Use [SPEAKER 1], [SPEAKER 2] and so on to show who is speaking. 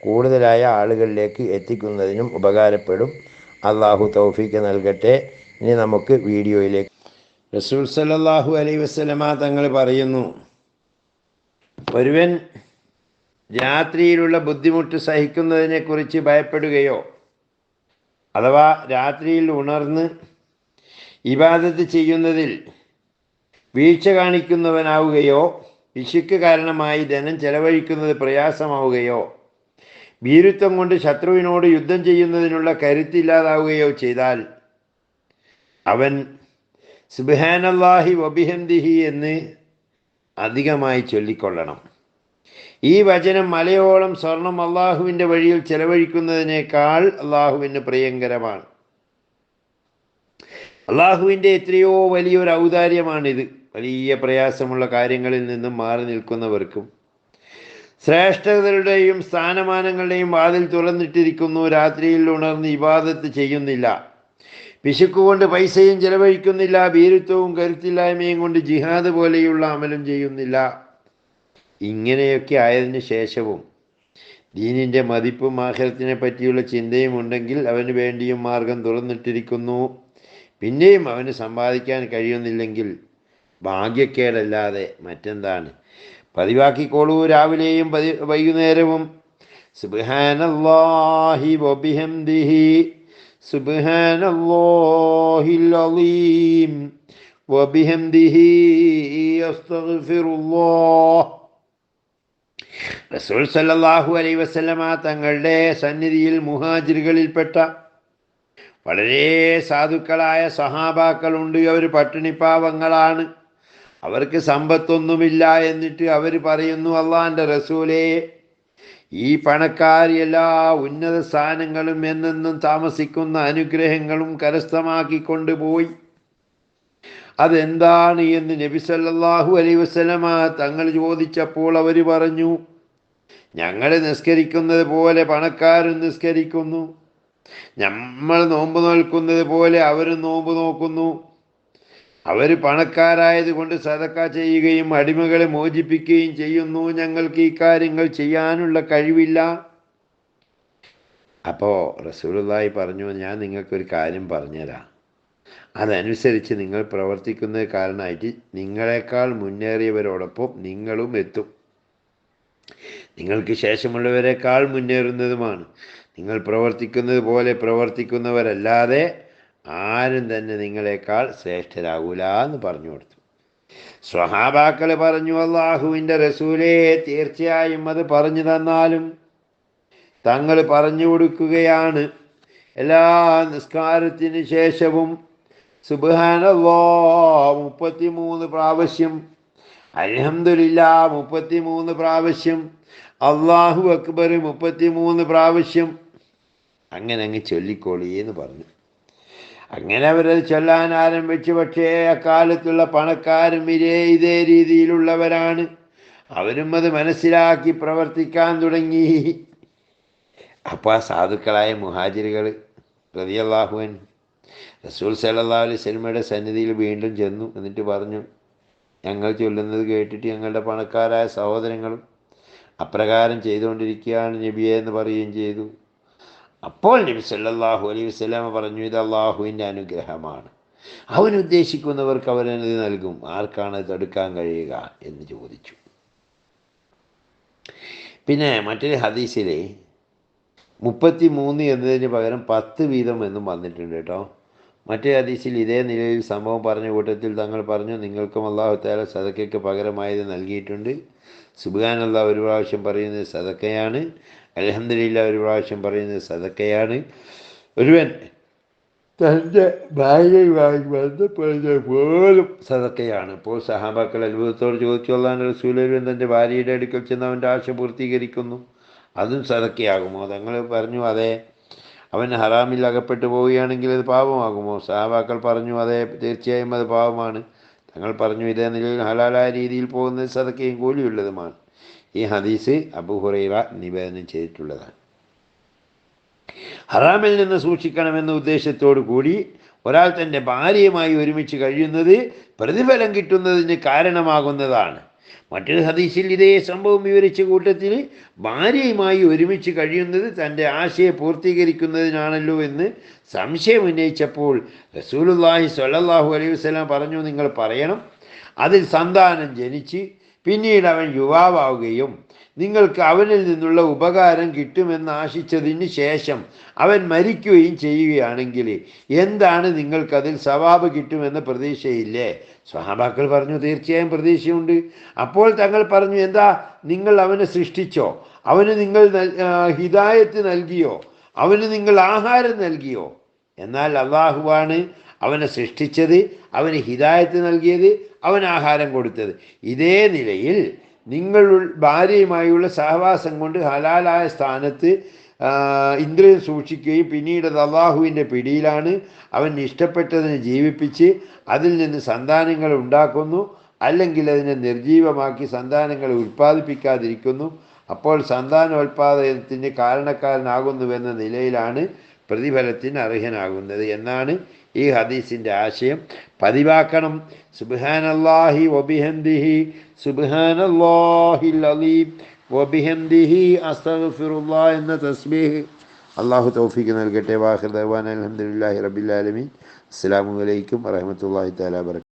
[SPEAKER 1] കൂടുതലായ ആളുകളിലേക്ക് എത്തിക്കുന്നതിനും ഉപകാരപ്പെടും. അള്ളാഹു തൗഫീക്ക് നൽകട്ടെ. ഇനി നമുക്ക് വീഡിയോയിലേക്ക്. റസൂൽ സല്ലല്ലാഹു അലൈ വസല്ലമ തങ്ങൾ പറയുന്നു ഒരുവൻ രാത്രിയിലുള്ള ബുദ്ധിമുട്ട് സഹിക്കുന്നതിനെക്കുറിച്ച് ഭയപ്പെടുകയോ അഥവാ രാത്രിയിൽ ഉണർന്ന് ഇബാദത്ത് ചെയ്യുന്നതിൽ വീഴ്ച കാണിക്കുന്നവനാവുകയോ വിശുക്ക് കാരണമായി ധനം ചെലവഴിക്കുന്നത് പ്രയാസമാവുകയോ ഭീരുത്വം കൊണ്ട് ശത്രുവിനോട് യുദ്ധം ചെയ്യുന്നതിനുള്ള കരുത്തില്ലാതാവുകയോ ചെയ്താൽ അവൻ സുബാനല്ലാഹി വബിഹന്ദിഹി എന്ന് അധികമായി ചൊല്ലിക്കൊള്ളണം. ഈ വചനം മലയോളം സ്വർണം അള്ളാഹുവിന്റെ വഴിയിൽ ചെലവഴിക്കുന്നതിനേക്കാൾ അള്ളാഹുവിന് പ്രിയങ്കരമാണ്. അള്ളാഹുവിന്റെ എത്രയോ വലിയൊരു ഔദാര്യമാണിത്. വലിയ പ്രയാസമുള്ള കാര്യങ്ങളിൽ നിന്നും മാറി നിൽക്കുന്നവർക്കും ശ്രേഷ്ഠതകളുടെയും സ്ഥാനമാനങ്ങളുടെയും വാതിൽ തുറന്നിട്ടിരിക്കുന്നു. രാത്രിയിൽ ഉണർന്ന് ഇബാദത്ത് ചെയ്യുന്നില്ല. പിശുക്കുകൊണ്ട് പൈസയും ചെലവഴിക്കുന്നില്ല. ഭീരുത്വവും കരുത്തില്ലായ്മയും കൊണ്ട് ജിഹാദ് പോലെയുള്ള അമലും ചെയ്യുന്നില്ല. ഇങ്ങനെയൊക്കെ ആയതിനു ശേഷവും ദീനിന്റെ മതിപ്പും ആഹ്ലത്തിനെ പറ്റിയുള്ള ചിന്തയും ഉണ്ടെങ്കിൽ അവന് വേണ്ടിയും മാർഗം തുറന്നിട്ടിരിക്കുന്നു. പിന്നെയും അവന് സമ്പാദിക്കാൻ കഴിയുന്നില്ലെങ്കിൽ ഭാഗ്യക്കേടല്ലാതെ മറ്റെന്താണ്? പതിവാക്കിക്കോളൂ രാവിലെയും പതി വൈകുന്നേരവും. സുബ്ഹാനല്ലാഹി വബിഹംദിഹി സുബ്ഹാനല്ലാഹിൽ വബിഹംദിഹി അസ്തഗ്ഫിറുല്ലാഹ്. റസൂൽ സല്ലല്ലാഹു അലൈഹി വസല്ലമ തങ്ങളുടെ സന്നിധിയിൽ മുഹാജിറുകളിൽപ്പെട്ട വളരെ സാധുക്കളായ സഹാബാക്കളുണ്ട്. അവർ പട്ടിണിപ്പാവങ്ങളാണ്. അവർക്ക് സമ്പത്തൊന്നുമില്ല എന്നിട്ട് അവർ പറയുന്നു അള്ളാന്റെ റസൂലേ ഈ പണക്കാർ എല്ലാ ഉന്നത സ്ഥാനങ്ങളും എന്നെന്നും താമസിക്കുന്ന അനുഗ്രഹങ്ങളും കരസ്ഥമാക്കി പോയി. അതെന്താണ്? എന്ന് നബി സല്ലല്ലാഹു അലൈഹി വസല്ലമ തങ്ങൾ ചോദിച്ചപ്പോൾ അവർ പറഞ്ഞു ഞങ്ങൾ നിസ്കരിക്കുന്നത് പോലെ പണക്കാരും നിസ്കരിക്കുന്നു. നമ്മൾ നോമ്പ് നോൽക്കുന്നത് പോലെ അവരും നോമ്പ് നോക്കുന്നു. അവർ പണക്കാരായത് കൊണ്ട് സതക്ക ചെയ്യുകയും അടിമകളെ മോചിപ്പിക്കുകയും ചെയ്യുന്നു. ഞങ്ങൾക്ക് ഈ കാര്യങ്ങൾ ചെയ്യാനുള്ള കഴിവില്ല. അപ്പോൾ റസൂലുള്ളാഹി പറഞ്ഞു ഞാൻ നിങ്ങൾക്കൊരു കാര്യം പറഞ്ഞുതരാം. അതനുസരിച്ച് നിങ്ങൾ പ്രവർത്തിക്കുന്നത് കാരണമായിട്ട് നിങ്ങളെക്കാൾ മുന്നേറിയവരോടൊപ്പം നിങ്ങളും എത്തും. നിങ്ങൾക്ക് ശേഷമുള്ളവരെക്കാൾ മുന്നേറുന്നതുമാണ്. നിങ്ങൾ പ്രവർത്തിക്കുന്നത് പോലെ പ്രവർത്തിക്കുന്നവരല്ലാതെ ആരും തന്നെ നിങ്ങളെക്കാൾ ശ്രേഷ്ഠരാകൂല എന്ന് പറഞ്ഞു കൊടുത്തു. സ്വഹാബാക്കൾ പറഞ്ഞു അള്ളാഹുവിന്റെ റസൂലേ തീർച്ചയായും അത് പറഞ്ഞു തന്നാലും തങ്ങൾ പറഞ്ഞു കൊടുക്കുകയാണ്. എല്ലാ നിസ്കാരത്തിന് ശേഷവും സുബാനല്ലോ മുപ്പത്തിമൂന്ന് പ്രാവശ്യം അലഹമില്ല മുപ്പത്തിമൂന്ന് പ്രാവശ്യം അള്ളാഹു അക്ബർ മുപ്പത്തിമൂന്ന് പ്രാവശ്യം അങ്ങനെ അങ്ങ് ചൊല്ലിക്കോളി എന്ന് പറഞ്ഞു. അങ്ങനെ അവരത് ചൊല്ലാൻ ആരംഭിച്ചു. പക്ഷേ അക്കാലത്തുള്ള പണക്കാരും ഇതേ ഇതേ രീതിയിലുള്ളവരാണ്. അവരും അത് മനസ്സിലാക്കി പ്രവർത്തിക്കാൻ തുടങ്ങി. അപ്പോൾ ആ സാധുക്കളായ മുഹാജിറുകൾ പ്രതിയല്ലാഹുവൻ റസൂൽ സല്ലല്ലാഹു അലൈഹി സിനിമയുടെ സന്നിധിയിൽ വീണ്ടും ചെന്നു. എന്നിട്ട് പറഞ്ഞു ഞങ്ങൾ ചൊല്ലുന്നത് കേട്ടിട്ട് ഞങ്ങളുടെ പണക്കാരായ സഹോദരങ്ങളും അപ്രകാരം ചെയ്തുകൊണ്ടിരിക്കുകയാണ് നബിയെ എന്ന് പറയുകയും ചെയ്തു. അപ്പോൾ നബി സല്ലല്ലാഹു അലൈഹി വസ്ലാമ പറഞ്ഞു ഇത് അള്ളാഹുവിന്റെ അനുഗ്രഹമാണ്. അവൻ ഉദ്ദേശിക്കുന്നവർക്ക് അവനത് നൽകും? ആർക്കാണ് തടുക്കാൻ കഴിയുക എന്ന് ചോദിച്ചു. പിന്നെ മറ്റൊരു ഹദീസിൽ മുപ്പത്തി മൂന്ന് എന്നതിന് പകരം പത്ത് വീതം എന്നും വന്നിട്ടുണ്ട് കേട്ടോ. മറ്റേ ഹദീസിൽ ഇതേ നിലയിൽ സംഭവം പറഞ്ഞ കൂട്ടത്തിൽ തങ്ങൾ പറഞ്ഞു നിങ്ങൾക്കും അള്ളാഹു താല സദക്കയ്ക്ക് പകരമായത് നൽകിയിട്ടുണ്ട്. സുബാൻ അള്ളാഹ് ഒരു പ്രാവശ്യം പറയുന്നത് സദക്കയാണ്. അലഹദില്ല ഒരു പ്രാവശ്യം പറയുന്നത് സതക്കയാണ് ഒരുവൻ തന്റെ ഭാര്യയുമായി ബന്ധപ്പെടുന്നത് പോലും സതക്കയാണ് ഇപ്പോൾ സഹാബാക്കൾ അത്ഭുതത്തോട് ചോദിച്ചു അള്ളാൻ സൂലരുവൻ തന്റെ ഭാര്യയുടെ അടുക്കൽ ചെന്ന് അവന്റെ ആശ പൂർത്തീകരിക്കുന്നു. അതും സതക്കയാകുമോ തങ്ങൾ പറഞ്ഞു അതെ. അവൻ ഹറാമിൽ അകപ്പെട്ടു പോവുകയാണെങ്കിൽ അത് പാപമാകുമോ? സഹാബാക്കൾ പറഞ്ഞു അതെ തീർച്ചയായും അത് പാപമാണ്. തങ്ങൾ പറഞ്ഞു ഇതേ നിലയിൽ ഹലാലായ രീതിയിൽ പോകുന്നത് സതക്കയും കൂലിയുള്ളതുമാണ്. ഈ ഹദീസ് അബുഹുറൈറ നിവേദനം ചെയ്തിട്ടുള്ളതാണ്. ഹറാമിൽ നിന്ന് സൂക്ഷിക്കണമെന്ന ഉദ്ദേശത്തോടു കൂടി ഒരാൾ തന്റെ ഭാര്യയുമായി ഒരുമിച്ച് കഴിയുന്നത് പ്രതിഫലം കിട്ടുന്നതിന് കാരണമാകുന്നതാണ്. മറ്റൊരു ഹദീസിൽ ഇതേ സംഭവം വിവരിച്ച കൂട്ടത്തിൽ ഭാര്യയുമായി ഒരുമിച്ച് കഴിയുന്നത് തന്റെ ആശയെ പൂർത്തീകരിക്കുന്നതിനാണല്ലോ എന്ന് സംശയം ഉന്നയിച്ചപ്പോൾ റസൂലുല്ലാഹി സ്വല്ലാഹു അലൈഹി വസല്ലം പറഞ്ഞു നിങ്ങൾ പറയണം. അതിൽ സന്താനം ജനിച്ച് പിന്നീട് അവൻ യുവാവാവുകയും നിങ്ങൾക്ക് അവനിൽ നിന്നുള്ള ഉപകാരം കിട്ടുമെന്ന് ആശിച്ചതിന് ശേഷം അവൻ മരിക്കുകയും ചെയ്യുകയാണെങ്കിൽ എന്താണ് നിങ്ങൾക്കതിൽ സവാബ് കിട്ടുമെന്ന പ്രതീക്ഷയില്ലേ? സ്വഹാബാക്കൾ പറഞ്ഞു തീർച്ചയായും പ്രതീക്ഷയുണ്ട്. അപ്പോൾ തങ്ങൾ പറഞ്ഞു എന്താ നിങ്ങൾ അവനെ സൃഷ്ടിച്ചോ? അവന് നിങ്ങൾ ഹിതായത്ത് നൽകിയോ? അവന് നിങ്ങൾ ആഹാരം നൽകിയോ? എന്നാൽ അള്ളാഹുവാണ് അവനെ സൃഷ്ടിച്ചത് അവന് ഹിതായത്ത് നൽകിയത് അവൻ ആഹാരം കൊടുത്തത്. ഇതേ നിലയിൽ നിങ്ങൾ ഭാര്യയുമായുള്ള സഹവാസം കൊണ്ട് ഹലാലായ സ്ഥാനത്ത് ഇന്ദ്രിയം സൂക്ഷിക്കുകയും പിന്നീട് അള്ളാഹുവിന്റെ പിടിയിലാണ്. അവൻ ഇഷ്ടപ്പെട്ടതിനെ ജീവിപ്പിച്ച് അതിൽ നിന്ന് സന്താനങ്ങൾ ഉണ്ടാക്കുന്നു. അല്ലെങ്കിൽ അതിനെ നിർജീവമാക്കി സന്താനങ്ങളെ ഉൽപ്പാദിപ്പിക്കാതിരിക്കുന്നു. അപ്പോൾ സന്താനോൽപാദനത്തിന് കാരണക്കാരനാകുന്നുവെന്ന നിലയിലാണ് പ്രതിഫലത്തിന് അർഹനാകുന്നത് എന്നാണ് ഈ ഹദീസിന്റെ ആശയം പതിവാക്കണം. സുബാനല്ലാഹി ഒബിഹന്ദിഹി സുബാനല്ലാഹി അലീം ഒബിഹന്ദിഹി അസ്തഗ്ഫിറുല്ലാ എന്ന തസ്ബീഹ്. അള്ളാഹു തൗഫീക്ക് നൽകട്ടെ. വാഹിർ ദവാൻ അലഹമുല്ലാഹി റബിലാലമീൻ അസ്സാം വലൈക്കും വറഹമത്തല്ലാഹി താലാ